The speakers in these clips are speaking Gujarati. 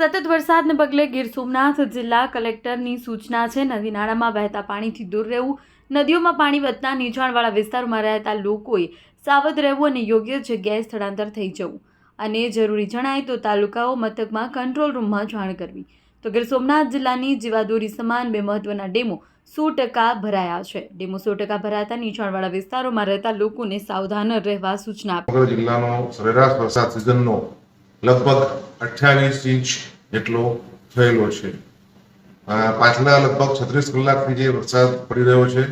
સતત વરસાદને પગલે ગીર સોમનાથ જિલ્લા કલેક્ટરની સૂચના છે, નદી નાળામાં વહેતા પાણીથી દૂર રહેવું. નદીઓમાં પાણી વધતા નીચાણવાળા વિસ્તારમાં રહેતા લોકોએ સાવધ રહેવું અને યોગ્ય જગ્યાએ સ્થળાંતર થઈ જવું. અને જરૂરી જણાય તો તાલુકાઓ મથકમાં કંટ્રોલ રૂમમાં જાણ કરવી. તો ગીર સોમનાથ જિલ્લાની જીવાદોરી સમાન બે મહત્વના ડેમો સો ટકા ભરાયા છે. ડેમો સો ટકા ભરાતા નીચાણવાળા વિસ્તારોમાં રહેતા લોકોને સાવધાન રહેવા સૂચના જિલ્લાનો સરેરાશ વરસાદ સિઝનનો લગભગ અઠ્યાવીસ ઇંચ જેટલો થયેલો છે. પાછલા લગભગ છત્રીસ કલાકથી જે વરસાદ પડી રહ્યો છે,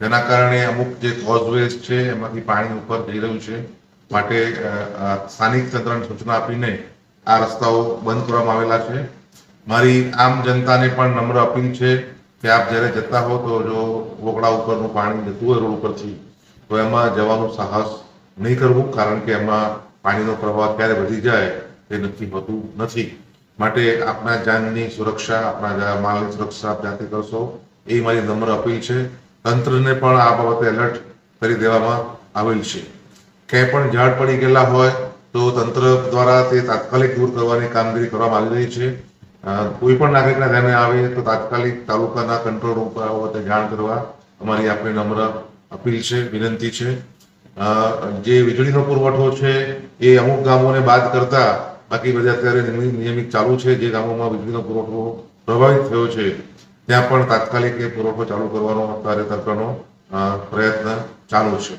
તેના કારણે અમુક જે કોઝવેઝ છે, એમાંથી પાણી ઉપર જઈ રહ્યું છે. માટે સ્થાનિક તંત્રને સૂચના આપીને આ રસ્તાઓ બંધ કરવામાં આવેલા છે. મારી આમ જનતાને પણ નમ્ર અપીલ છે કે આપ જ્યારે જતા હો તો જો વોકડા ઉપરનું પાણી જતું હોય રોડ ઉપરથી, તો એમાં જવાનું સાહસ નહીં કરવું, કારણ કે એમાં પાણીનો પ્રવાહ ક્યારે વધી જાય તે નક્કી હોતું નથી. માટે આપણા જાનની સુરક્ષા આપણા માલની સુરક્ષા જાતે કરશો. એ મારી નમ્ર અપીલ છે. તંત્રને પણ આ બાબતે એલર્ટ કરી દેવામાં આવેલ છે. ક્યાંય પણ ઝાડ પડી ગયેલા હોય તો તંત્ર દ્વારા તે તાત્કાલિક દૂર કરવાની કામગીરી કરવામાં આવી રહી છે. કોઈ પણ નાગરિકના ધ્યાને આવે તો તાત્કાલિક તાલુકાના કંટ્રોલ રૂમ પર બાબતે જાણ કરવા અમારી આપણે નમ્ર અપીલ છે, વિનંતી છે. જે વીજળીનો પુરવઠો છે એ અમુક ગામોને બાદ કરતા બાકી બધા અત્યારે નિયમિત ચાલુ છે, જે ગામોમાં વીજળીનો પુરવઠો પ્રભાવિત થયો છે, ત્યાં પણ તાત્કાલિક એ પુરવઠો ચાલુ કરવાનો અત્યારે તંત્રનો પ્રયત્ન ચાલુ છે.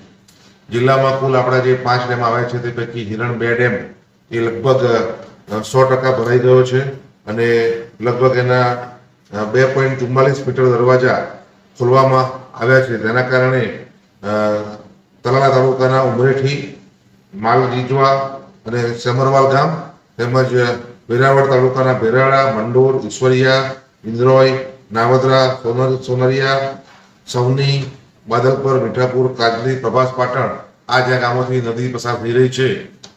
જિલ્લામાં કુલ આપણા જે પાંચ ડેમ આવ્યા છે, તે પૈકી હિરણ બે ડેમ એ લગભગ સો ટકા ભરાઈ ગયો છે અને લગભગ એના બે પોઈન્ટ ચુમ્માલીસ મીટર દરવાજા ખોલવામાં આવ્યા છે. તેના કારણે તલાલા તાલુકાના ઉમરેઠી, માલજીજવા અને સેમરવાલ ગામ તેમજ વેરાવળ તાલુકાના ભેરાળા, મંડોર ઈશ્વરિયા ઇન્દ્રોય, નાવદરા સોનર સોનરિયા સૌની બાદલપર, મીઠાપુર, કાજલી, પ્રભાસ પાટણ આ જ્યાં ગામોથી નદી પસાર થઈ રહી છે,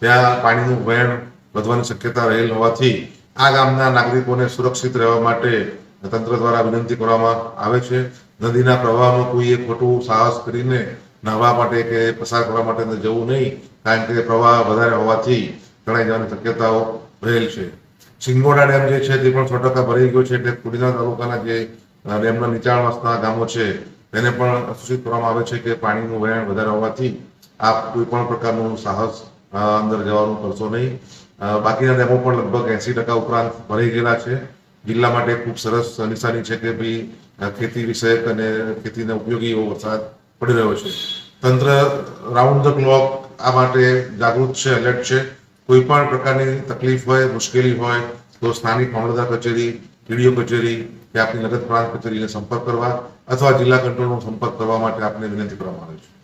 ત્યાં પાણીનું વહેણ વધવાની શક્યતા રહેલ હોવાથી આ ગામના નાગરિકોને સુરક્ષિત રહેવા માટે તંત્ર દ્વારા વિનંતી કરવામાં આવે છે. નદીના પ્રવાહમાં કોઈએ ખોટું સાહસ કરીને નાહવા માટે કે પસાર કરવા માટે જવું નહીં, કારણ કે પ્રવાહ વધારે હોવાથી તણાઈ જવાની શક્યતાઓ રહેલ છે. સિંગોડા ડેમ જે છે તે પણ સો ટકા ભરાઈ ગયો છે એટલે કુડીના તાલુકાના જે ડેમના નીચાણ વસતા ગામો છે તેને પણ સૂચિત કરવામાં આવે છે કે પાણીનું વહેણ વધારે હોવાથી આપ કોઈ પણ પ્રકારનું સાહસ અંદર જવાનું કરશો નહીં. બાકીના ડેમો પણ લગભગ એસી ટકા ઉપરાંત ભરાઈ ગયેલા છે. જિલ્લા માટે ખૂબ સરસ નિશાની છે કે ભાઈ ખેતી વિષયક અને ખેતીને ઉપયોગી એવો વરસાદ પડી રહ્યો છે. તંત્ર, રાઉન્ડ ધ ક્લોક આ માટે જાગૃત છે, એલર્ટ છે. કોઈ પણ પ્રકારની તકલીફ હોય, મુશ્કેલી હોય, તો સ્થાનિક મામલતદાર કચેરી ડીડીઓ કચેરી કે આપની નગર પ્રાંત કચેરીને સંપર્ક કરવા અથવા જિલ્લા કંટ્રોલનો સંપર્ક કરવા માટે આપને વિનંતી કરવામાં આવે છે.